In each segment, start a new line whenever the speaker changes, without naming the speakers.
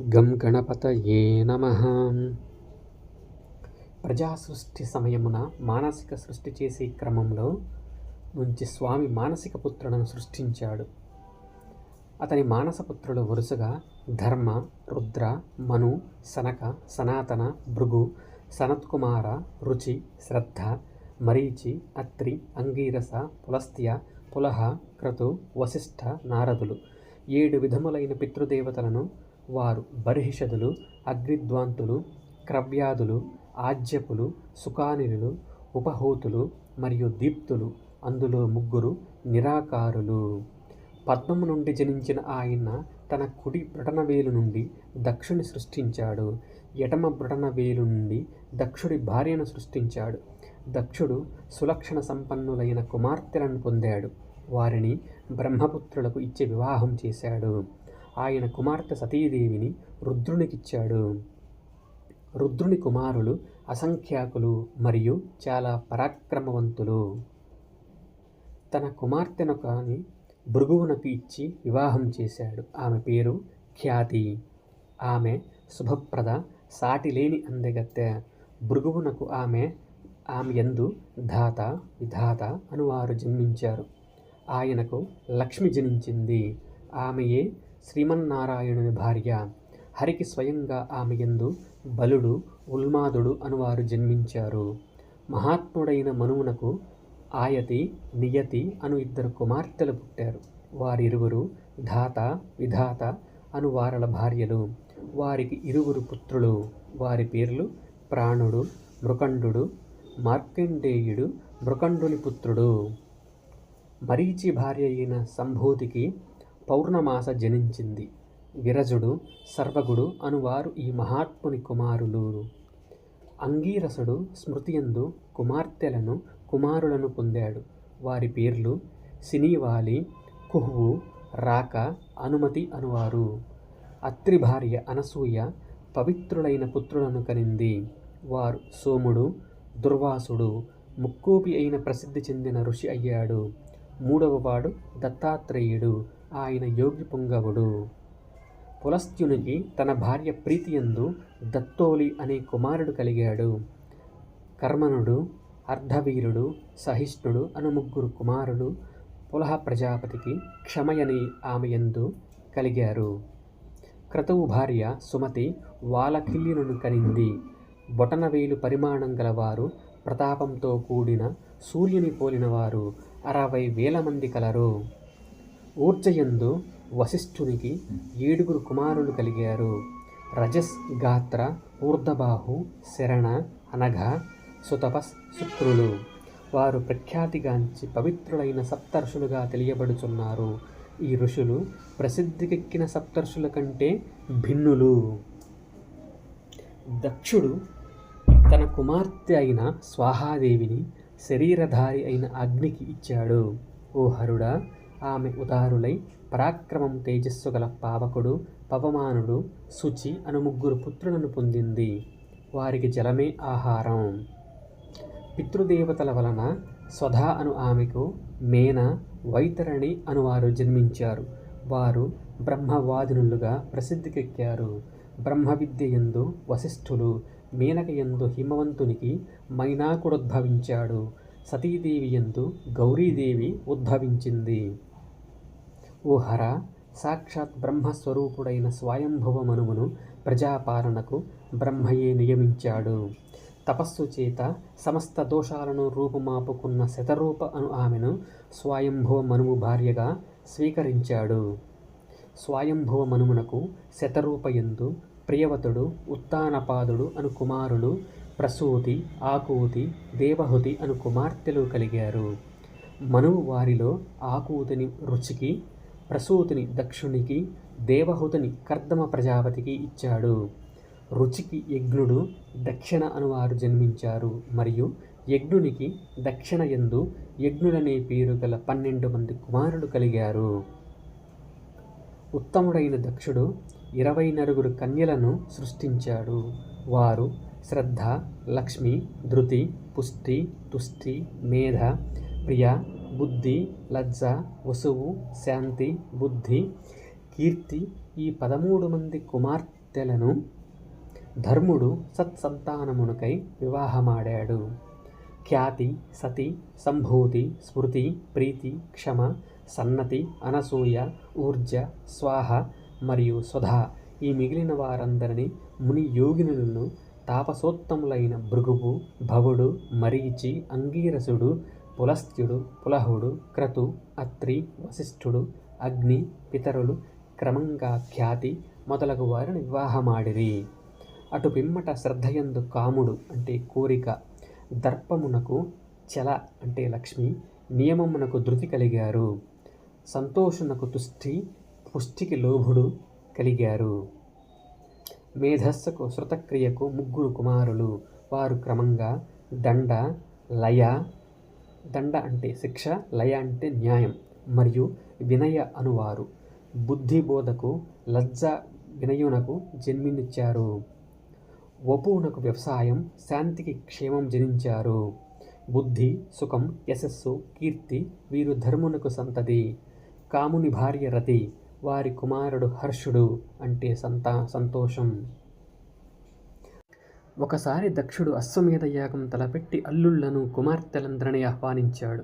గం గణపతయే నమ. ప్రజా సృష్టి సమయమున మానసిక సృష్టి చేసే క్రమంలో నుంచి స్వామి మానసిక పుత్రులను సృష్టించాడు. అతని మానసపుత్రులు వరుసగా ధర్మ రుద్ర మను సనక సనాతన భృగు సనత్కుమార రుచి శ్రద్ధ మరీచి అత్రి అంగీరస పులస్త్య పులహ క్రతు వశిష్ఠ నారదులు. ఏడు విధములైన పితృదేవతలను వారు బర్హిషదులు అగ్రిద్వాంతులు క్రవ్యాదులు ఆజ్యపులు సుకానిలు ఉపహూతులు మరియు దీప్తులు అందులో ముగ్గురు నిరాకారులు. పద్మము నుండి జనించిన ఆయన తన కుడి బ్రటనవేలు నుండి దక్షుని సృష్టించాడు. ఎటమ బ్రటనవేలు నుండి దక్షుడి భార్యను సృష్టించాడు. దక్షుడు సులక్షణ సంపన్నులైన కుమార్తెలను పొందాడు. వారిని బ్రహ్మపుత్రులకు ఇచ్చి వివాహం చేశాడు. ఆయన కుమార్తె సతీదేవిని రుద్రునికిచ్చాడు. రుద్రుని కుమారులు అసంఖ్యాకులు మరియు చాలా పరాక్రమవంతులు. తన కుమార్తెను కాని భృగువునకు ఇచ్చి వివాహం చేశాడు. ఆమె పేరు ఖ్యాతి. ఆమె శుభప్రద సాటిలేని అందెగత్తె. భృగువునకు ఆమె ఆమె యందు ధాత విధాత అనువారు జన్మించారు. ఆయనకు లక్ష్మి జనించింది. ఆమెయే శ్రీమన్నారాయణుని భార్య హరికి స్వయంగా ఆమె యందు బలుడు ఉల్మాదుడు అనువారు జన్మించారు. మహాత్ముడైన మనువునకు ఆయతి నియతి అను ఇద్దరు కుమార్తెలు పుట్టారు. వారిరువురు ధాత విధాత అను వారల భార్యలు. వారికి ఇరువురు పుత్రులు. వారి పేర్లు ప్రాణుడు మృకండు మార్కండేయుడు మృకండుని పుత్రుడు. మరీచి భార్య అయిన సంభూతికి పౌర్ణమాస జనించింది. విరజుడు సర్వగుడు అనువారు ఈ మహాత్ముని కుమారులు. అంగీరసుడు స్మృతియందు కుమార్తెలను కుమారులను పొందాడు. వారి పేర్లు సినీవాలి కుహువు రాక అనుమతి అనువారు. అత్రి భార్య అనసూయ పవిత్రులైన పుత్రులను కనింది. వారు సోముడు దుర్వాసుడు ముక్కోపి అయిన ప్రసిద్ధి చెందిన ఋషి అయ్యాడు. మూడవవాడు దత్తాత్రేయుడు. ఆయన యోగి పుంగవుడు. పులస్త్యునికి తన భార్య ప్రీతియందు దత్తోలి అనే కుమారుడు కలిగాడు. కర్మనుడు అర్ధవీరుడు సహిష్ణుడు అను ముగ్గురు కుమారులు పులహ ప్రజాపతికి క్షమయని ఆమెయందు కలిగారు. క్రతువు భార్య సుమతి వాలకిల్యులను కనింది. బొటనవేలు పరిమాణం గలవారు ప్రతాపంతో కూడిన సూర్యుని పోలినవారు అరవై వేల మంది కలరు. ఊర్జయందు వశిష్ఠునికి ఏడుగురు కుమారులు కలిగారు. రజస్ గాత్ర ఊర్ధబాహు శరణ అనఘ సుతపస్ శుక్రులు. వారు ప్రఖ్యాతిగాంచి పవిత్రులైన సప్తర్షులుగా తెలియబడుచున్నారు. ఈ ఋషులు ప్రసిద్ధికెక్కిన సప్తర్షుల కంటే భిన్నులు. దక్షుడు తన కుమార్తె అయిన స్వాహాదేవిని శరీరధారి అయిన అగ్నికి ఇచ్చాడు. ఓ హరుడా ఆమె ఉదారులై పరాక్రమం తేజస్సు గల పావకుడు పవమానుడు శుచి అను ముగ్గురు పుత్రులను పొందింది. వారికి జలమే ఆహారం. పితృదేవతల వలన స్వధా అను ఆమెకు మేన వైతరణి అనువారు జన్మించారు. వారు బ్రహ్మవాదినులుగా ప్రసిద్ధికెక్కారు. బ్రహ్మ విద్య ఎందు వశిష్ఠులు మేనక ఎందు హిమవంతునికి మైనాకుడుద్భవించాడు. సతీదేవి ఎందు గౌరీదేవి ఉద్భవించింది. ఓ హర సాక్షాత్ బ్రహ్మస్వరూపుడైన స్వయంభవ మనువును ప్రజాపాలనకు బ్రహ్మయే నియమించాడు. తపస్సు చేత సమస్త దోషాలను రూపుమాపుకున్న శతరూప అను ఆమెను స్వయంభువ మనువు భార్యగా స్వీకరించాడు. స్వయంభువ మనుమునకు శతరూపయందు ప్రియవతుడు ఉత్తానపాదుడు అను కుమారులు ప్రసూతి ఆకూతి దేవహుతి అను కుమార్తెలు కలిగారు. మనువు వారిలో ఆకూతిని రుచికి ప్రసూతిని దక్షునికి దేవహుతిని కర్దమ ప్రజాపతికి ఇచ్చాడు. రుచికి యజ్ఞుడు దక్షిణ అనువారు జన్మించారు. మరియు యజ్ఞునికి దక్షిణ ఎందు యజ్ఞులనే పేరు గల పన్నెండు మంది కుమారులు కలిగారు. ఉత్తముడైన దక్షుడు ఇరవై నలుగురు కన్యలను సృష్టించాడు. వారు శ్రద్ధ లక్ష్మి ధృతి పుష్టి తుష్టి మేధ ప్రియ బుద్ధి లజ్జ వసువు శాంతి బుద్ధి కీర్తి ఈ పదమూడు మంది కుమార్తెలను ధర్ముడు సత్సంతానమునకై వివాహమాడాడు. ఖ్యాతి సతి సంభూతి స్మృతి ప్రీతి క్షమ సన్నతి అనసూయ ఊర్జ స్వాహ మరియు స్వధ ఈ మిగిలిన వారందరినీ ముని యోగినులను తాపసోత్తములైన భృగువు భవుడు మరీచి అంగీరసుడు పులస్త్యుడు పులహుడు క్రతు అత్రి వశిష్ఠుడు అగ్ని పితరులు క్రమంగా ఖ్యాతి మొదలగు వారిని వివాహమాడిరి. అటు పిమ్మట శ్రద్ధయందు కాముడు అంటే కోరిక దర్పమునకు చల అంటే లక్ష్మి నియమమునకు ధృతి కలిగారు సంతోషునకు తుష్టి పుష్టికి లోభుడు కలిగారు. మేధస్సుకు శృతక్రియకు ముగ్గురు కుమారులు వారు క్రమంగా దండ లయ దండ అంటే శిక్ష లయ అంటే న్యాయం మరియు వినయ అనువారు. బుద్ధిబోధకు లజ్జ వినయునకు జన్మినిచ్చారు. వపువునకు వ్యవసాయం శాంతికి క్షేమం జనించారు. బుద్ధి సుఖం యశస్సు కీర్తి వీరు ధర్మునకు సంతతి. కాముని భార్య రతి వారి కుమారుడు హర్షుడు అంటే సంతా సంతోషం. ఒకసారి దక్షుడు అశ్వమేధ యాగం తలపెట్టి అల్లుళ్ళను కుమార్తెలందరిని ఆహ్వానించాడు.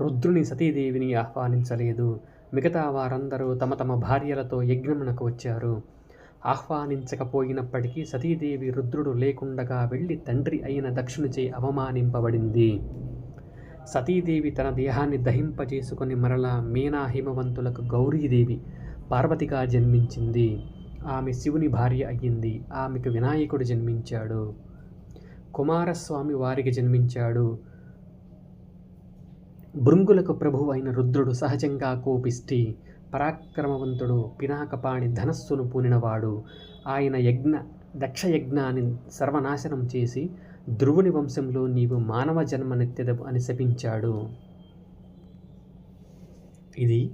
రుద్రుని సతీదేవిని ఆహ్వానించలేదు. మిగతా వారందరూ తమ తమ భార్యలతో యజ్ఞమునకు వచ్చారు. ఆహ్వానించకపోయినప్పటికీ సతీదేవి రుద్రుడు లేకుండగా వెళ్ళి తండ్రి అయిన దక్షునిచే అవమానింపబడింది. సతీదేవి తన దేహాన్ని దహింపజేసుకుని మరలా మీనా హిమవంతులకు గౌరీదేవి పార్వతిగా జన్మించింది. ఆమె శివుని భార్య అయ్యింది. ఆమెకు వినాయకుడు జన్మించాడు. కుమారస్వామి వారికి జన్మించాడు. భృంగులకు ప్రభువు అయిన రుద్రుడు సహజంగా కోపిష్టి పరాక్రమవంతుడు పినాకపాణి ధనస్సును పూనినవాడు. ఆయన యజ్ఞ దక్షయజ్ఞాన్ని సర్వనాశనం చేసి ధ్రువుని వంశంలో నీవు మానవ జన్మ నెత్తెదవు అని శపించాడు. ఇది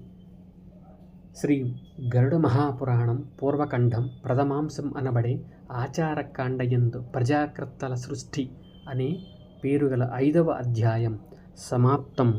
శ్రీ గరుడ మహాపురాణం పూర్వఖండం ప్రథమాంశం అనబడే ఆచారకాండయందు ప్రజాకర్తల సృష్టి అనే పేరుగల ఐదవ అధ్యాయం సమాప్తం.